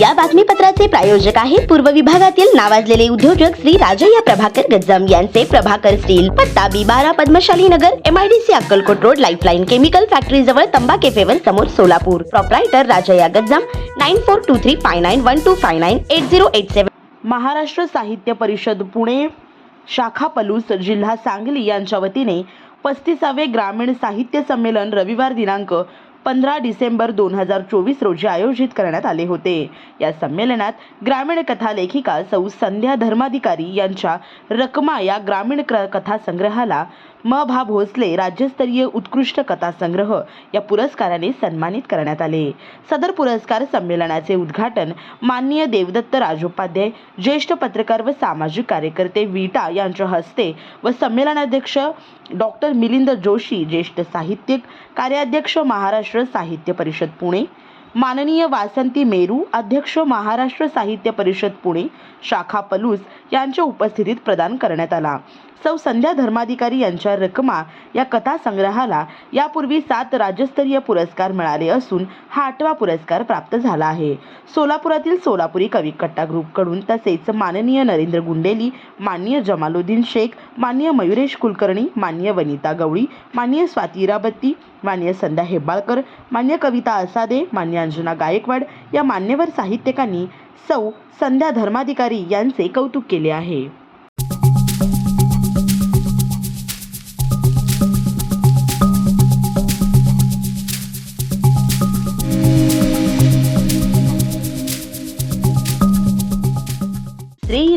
या बातमीपत्राचे प्रायोजक आहेत पूर्व विभागातील नावाजलेले उद्योजक श्री राजय्या प्रभाकर गज्जम. यांचे प्रभाकर स्टील पत्ता बी बारा Padmashali Nagar M I D C Akkalkot road lifeline chemical factory जवळ तंबा केफेवर समोर Solapur. Proprietor Rajayya Gajjam. Nine four two three five nine one two five nine eight zero eight seven Maharashtra Sahitya Parishad Pune शाखा पलूस जिल्हा सांगली यांच्या वतीने पस्तीसावे ग्रामीण साहित्य संमेलन रविवार दिनांक पंधरा डिसेंबर दोन हजार चोवीस रोजी आयोजित करण्यात आले होते. या संमेलनात ग्रामीण कथा लेखिका सौ संध्या धर्माधिकारी यांच्या रकमा या ग्रामीण क्र कथा संग्रहाला म. भा. भोसले राज्यस्तरीय उत्कृष्ट कथा संग्रह या पुरस्काराने सन्मानित करण्यात आले. सदर पुरस्कार संमेलनाचे उद्घाटन माननीय देवदत्त राजोपाध्याय ज्येष्ठ पत्रकार व सामाजिक कार्यकर्ते विटा यांच्या हस्ते व संमेलनाध्यक्ष डॉक्टर मिलिंद जोशी ज्येष्ठ साहित्यिक कार्याध्यक्ष महाराष्ट्र साहित्य परिषद पुणे. माननीय वासंती मेरू अध्यक्ष महाराष्ट्र साहित्य परिषद पुणे शाखा पलूस यांच्या उपस्थितीत प्रदान करण्यात आला. सौ संध्या धर्माधिकारी यांच्या रकमा या कथा संग्रहाला यापूर्वी सात राज्यस्तरीय पुरस्कार मिळाले असून हा आठवा पुरस्कार प्राप्त झाला आहे. सोलापुरातील सोलापुरी कवी कट्टा ग्रुपकडून तसेच माननीय नरेंद्र गुंडेली माननीय जमालुद्दीन शेख माननीय मयुरेश कुलकर्णी माननीय वनिता गवळी माननीय स्वाती इराबत्ती मान्य संध्या हेबाळकर मान्य कविता असादे मान्य अंजना गायकवाड या मान्यवर साहित्यिकांनी सौ संध्या धर्माधिकारी यांचे कौतुक केले आहे.